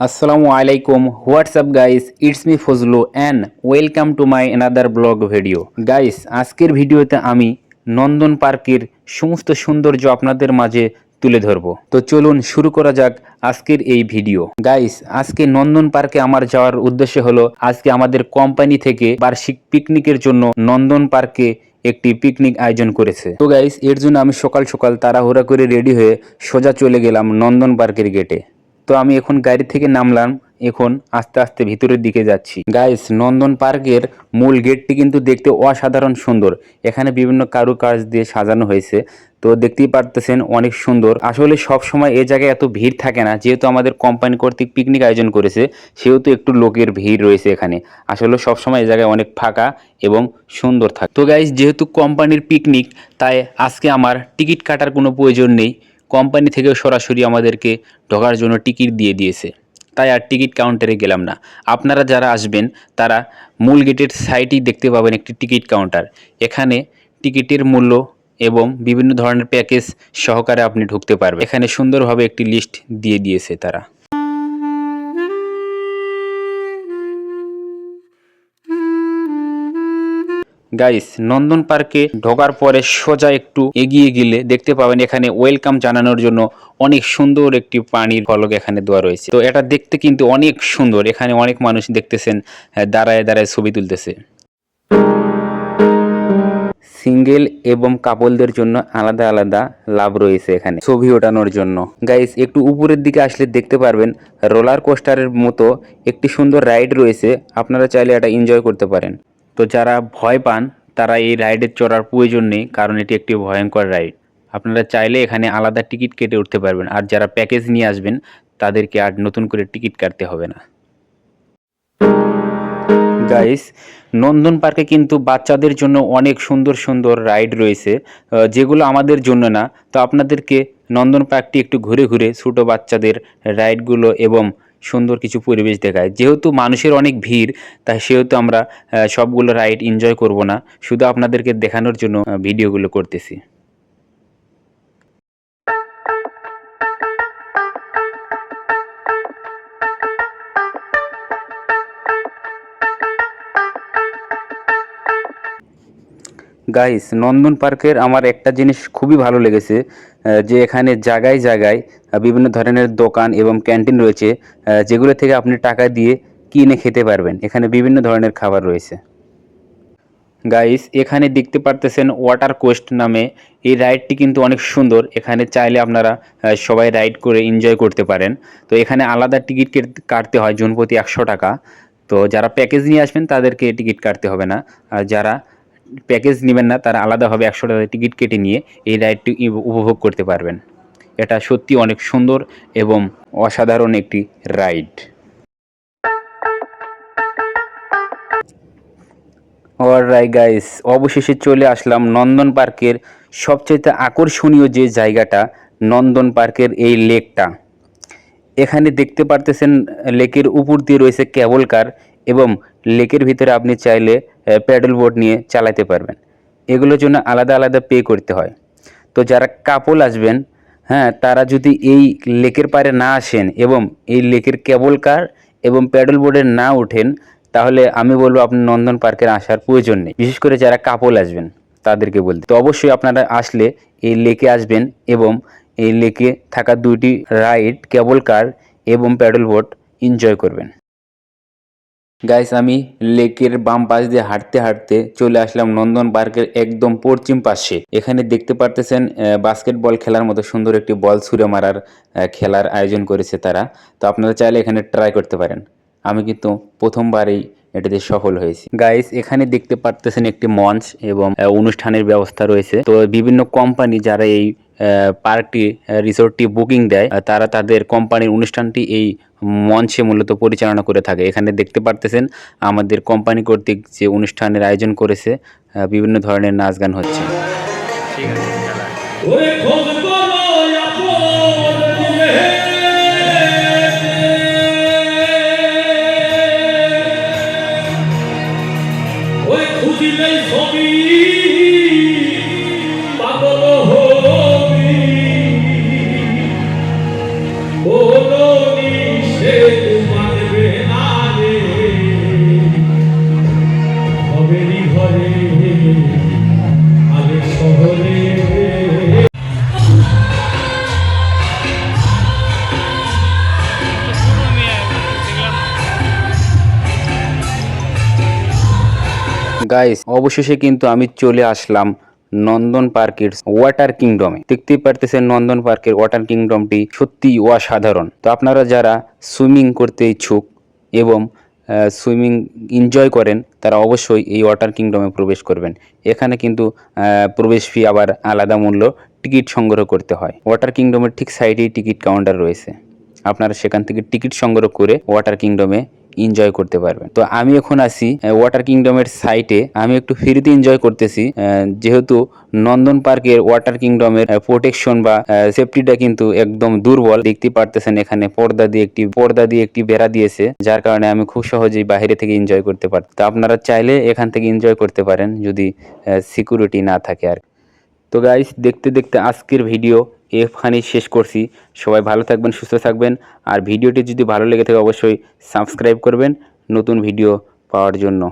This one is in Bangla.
আসসালামু আলাইকুম what's up guys it's me Fazlu and welcome to my another blog video guys আজকের ভিডিওতে আমি নন্দন পার্কের সমস্ত সৌন্দর্য আপনাদের মাঝে তুলে ধরবো। তো চলুন শুরু করা যাক আজকের এই ভিডিও। গাইস আজকে নন্দন পার্কে আমার যাওয়ার উদ্দেশ্য হলো, আজকে আমাদের কোম্পানি থেকে বার্ষিক পিকনিকের জন্য নন্দন পার্কে একটি পিকনিক আয়োজন করেছে। তো গাইস এর জন্য আমি সকাল সকাল তাড়াহুড়া করে রেডি হয়ে সোজা চলে গেলাম নন্দন পার্কের গেটে তো আমি এখন গাড়ি থেকে নামলাম, এখন আস্তে আস্তে ভিতরের দিকে যাচ্ছি। গাইস নন্দন পার্কের মূল গেটটি কিন্তু দেখতে অসাধারণ সুন্দর। এখানে বিভিন্ন কারুকাজ দিয়ে সাজানো হয়েছে। তো দেখতেই পারতেছেন অনেক সুন্দর। আসলে সব সময় এ জায়গায় এত ভিড় থাকে না, যেহেতু আমাদের কোম্পানি কর্তৃক পিকনিক আয়োজন করেছে, সেহেতু একটু লোকের ভিড় রয়েছে এখানে। আসলে সব সময় এই জায়গায় অনেক ফাঁকা এবং সুন্দর থাকে। তো গাইস যেহেতু কোম্পানির পিকনিক তাই আজকে আমার টিকিট কাটার কোনো প্রয়োজন নেই। কোম্পানি থেকেও সরাসরি আমাদেরকে ঢোকার জন্য টিকিট দিয়ে দিয়েছে। তাই আর টিকিট কাউন্টারে গেলাম না। আপনারা যারা আসবেন, তারা মূল গেটের সাইটেই দেখতে পাবেন একটি টিকিট কাউন্টার। এখানে টিকিটের মূল্য এবং বিভিন্ন ধরনের প্যাকেজ সহকারে আপনি ঢুকতে পারবেন। এখানে সুন্দরভাবে একটি লিস্ট দিয়ে দিয়েছে তারা। গাইস নন্দন পার্কে ঢোকার পরে সোজা একটু এগিয়ে গেলে দেখতে পাবেন এখানে ওয়েলকাম জানানোর জন্য অনেক সুন্দর একটি পানির ফলক এখানে দেওয়া রয়েছে। তো এটা দেখতে কিন্তু অনেক সুন্দর। এখানে অনেক মানুষ দেখতেছেন দাঁড়ায় দাঁড়ায় ছবি তুলতেছে। সিঙ্গেল এবং কাপলদের জন্য আলাদা আলাদা লাভ রয়েছে এখানে ছবি ওঠানোর জন্য। গাইস একটু উপরের দিকে আসলে দেখতে পারবেন রোলার কোস্টারের মতো একটি সুন্দর রাইড রয়েছে। আপনারা চাইলে এটা এনজয় করতে পারেন। তো যারা ভয় পান, তারা এই রাইডে চড়ার প্রয়োজন নেই, কারণ এটি একটি ভয়ঙ্কর রাইড। আপনারা চাইলে এখানে আলাদা টিকিট কেটে উঠতে পারবেন, আর যারা প্যাকেজ নিয়ে আসবেন, তাদেরকে আর নতুন করে টিকিট কাটতে হবে না। গাইস নন্দন পার্কে কিন্তু বাচ্চাদের জন্য অনেক সুন্দর সুন্দর রাইড রয়েছে যেগুলো আমাদের জন্য না। তো আপনাদেরকে নন্দন পার্কটি একটু ঘুরে ঘুরে ছোটো বাচ্চাদের রাইডগুলো এবং সুন্দর কিছু পরিবেশ দেখায়। যেহেতু মানুষের অনেক ভিড়, তাই সেহেতু আমরা সবগুলো রাইড এনজয় করব না। শুধু আপনাদেরকে দেখানোর জন্য ভিডিওগুলো করতেছি। গাইস নন্দন পার্কের আমার একটা জিনিস খুবই ভালো লেগেছে। যে এখানে জায়গায় জায়গায় বিভিন্ন ধরনের দোকান এবং ক্যান্টিন রয়েছে যেগুলো থেকে আপনি টাকা দিয়ে কিনে খেতে পারবেন। এখানে বিভিন্ন ধরনের খাবার রয়েছে। গাইস এখানে দেখতে পারতেছেন ওয়াটার কোস্ট নামে এই রাইডটি কিন্তু অনেক সুন্দর। এখানে চাইলে আপনারা সবাই রাইড করে এনজয় করতে পারেন। তো এখানে আলাদা টিকিট কাটতে হয় জনপ্রতি একশো টাকা। তো যারা প্যাকেজ নিয়ে আসবেন, তাদেরকে টিকিট কাটতে হবে না। আর যারা প্যাকেজ নেবেন না, তারা আলাদাভাবে একশো টাকা টিকিট কেটে নিয়ে এই রাইডটি উপভোগ করতে পারবেন। এটা সত্যি অনেক সুন্দর এবং অসাধারণ একটি রাইড অলরাইট গাইস অবশেষে চলে আসলাম নন্দন পার্কের সবচেয়ে আকর্ষণীয় যে জায়গাটা, নন্দন পার্কের এই লেকটা। এখানে দেখতে পারতেছেন লেকের উপর দিয়ে রয়েছে কার এবং লেকের ভিতরে আপনি চাইলে প্যাডেল বোট নিয়ে চালাতে পারবেন। এগুলোর জন্য আলাদা আলাদা পে করতে হয়। তো যারা কাপল আসবেন হ্যাঁ তারা যদি এই লেকের পারে না আসেন এবং এই লেকের কেবল কার এবং প্যাডেল বোর্ডে না ওঠেন, তাহলে আমি বলব আপনি নন্দন পার্কের আসার প্রয়োজন নেই। বিশেষ করে যারা কাপল আসবেন, তাদেরকে বলতে। তো অবশ্যই আপনারা আসলে এই লেকে আসবেন এবং এই লেকে থাকা দুইটি রাইড কেবল কার এবং প্যাডেল বোট এনজয় করবেন। গাইস আমি লেকের বাম পাশ দিয়ে হাঁটতে হাঁটতে চলে আসলাম নন্দন পার্কের একদম পশ্চিম পাশে। এখানে দেখতে পারতেছেন বাস্কেটবল খেলার মতো সুন্দর একটি বল ছুঁড়ে মারার খেলার আয়োজন করেছে তারা। তো আপনারা চাইলে এখানে ট্রাই করতে পারেন। আমি কিন্তু প্রথমবারেই এটাতে সফল হয়েছি। গাইস এখানে দেখতে পারতেছেন একটি মঞ্চ এবং অনুষ্ঠানের ব্যবস্থা রয়েছে। তো বিভিন্ন কোম্পানি যারা এই পার্কটি রিসোর্টটি বুকিং দেয়। তারা তাদের কোম্পানির অনুষ্ঠানটি এই মঞ্চে মূলত পরিচালনা করে থাকে। এখানে দেখতে পারতেছেন, আমাদের কোম্পানি কর্তৃক যে অনুষ্ঠানের আয়োজন করেছে বিভিন্ন ধরনের নাচ গান হচ্ছে। ঠিক খোঁজ গাইস অবশেষে কিন্তু আমি চলে আসলাম নন্দন পার্কের ওয়াটার কিংডমে দেখতেই পারতেছেন নন্দন পার্কের ওয়াটার কিংডমটি সত্যি অসাধারণ। তো আপনারা যারা সুইমিং করতে ইচ্ছুক এবং সুইমিং এনজয় করেন, তারা অবশ্যই এই ওয়াটার কিংডমে প্রবেশ করবেন। এখানে কিন্তু প্রবেশ ফি আবার আলাদা মূল্য টিকিট সংগ্রহ করতে হয়। ওয়াটার কিংডমের ঠিক সাইডেই টিকিট কাউন্টার রয়েছে। আপনারা সেখান থেকে টিকিট সংগ্রহ করে ওয়াটার কিংডমে এনজয় করতে পারবেন। তো আমি এখন আসি ওয়াটার কিংডমের সাইটে আমি একটু ফ্রিতে এনজয় করতেছি যেহেতু নন্দন পার্কের ওয়াটার কিংডমের প্রোটেকশন বা সেফটিটা কিন্তু একদম দুর্বল। দেখতে পারতেছেন এখানে পর্দা দিয়ে একটি, পর্দা দিয়ে একটি বেড়া দিয়েছে, যার কারণে আমি খুব সহজেই বাইরে থেকে এনজয় করতে পারি, তো আপনারা চাইলে এখান থেকে এনজয় করতে পারেন, যদি সিকিউরিটি না থাকে আর তো গাইস দেখতে দেখতে আজকের ভিডিও এখানেই শেষ করছি। সবাই ভালো থাকবেন, সুস্থ থাকবেন। আর ভিডিওটি যদি ভালো লেগে থাকে, অবশ্যই সাবস্ক্রাইব করবেন নতুন ভিডিও পাওয়ার জন্য।